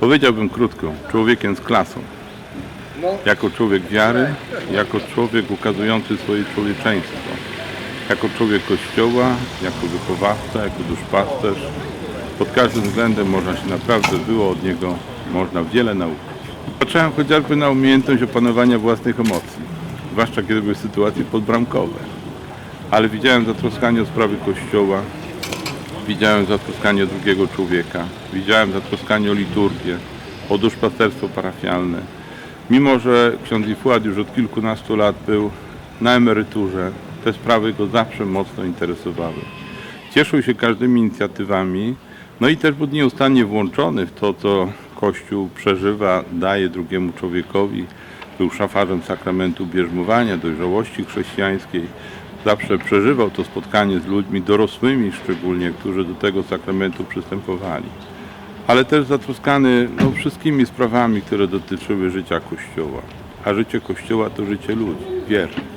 Powiedziałbym krótko, człowiekiem z klasą. Jako człowiek wiary, jako człowiek ukazujący swoje człowieczeństwo. Jako człowiek Kościoła, jako wychowawca, jako duszpasterz. Pod każdym względem można się naprawdę było od niego, można wiele nauczyć. Patrzyłem chociażby na umiejętność opanowania własnych emocji, zwłaszcza kiedy były sytuacje podbramkowe. Ale widziałem zatroskanie o sprawy Kościoła, Widziałem zatroskanie drugiego człowieka, widziałem zatroskanie o liturgię, o duszpasterstwo parafialne. Mimo, że ksiądz Ifuad już od kilkunastu lat był na emeryturze, te sprawy go zawsze mocno interesowały. Cieszył się każdymi inicjatywami, no i też był nieustannie włączony w to, co Kościół przeżywa, daje drugiemu człowiekowi. Był szafarzem sakramentu bierzmowania, dojrzałości chrześcijańskiej zawsze przeżywał to spotkanie z ludźmi dorosłymi szczególnie, którzy do tego sakramentu przystępowali. Ale też zatroskany no, wszystkimi sprawami, które dotyczyły życia Kościoła. A życie Kościoła to życie ludzi, wiernych.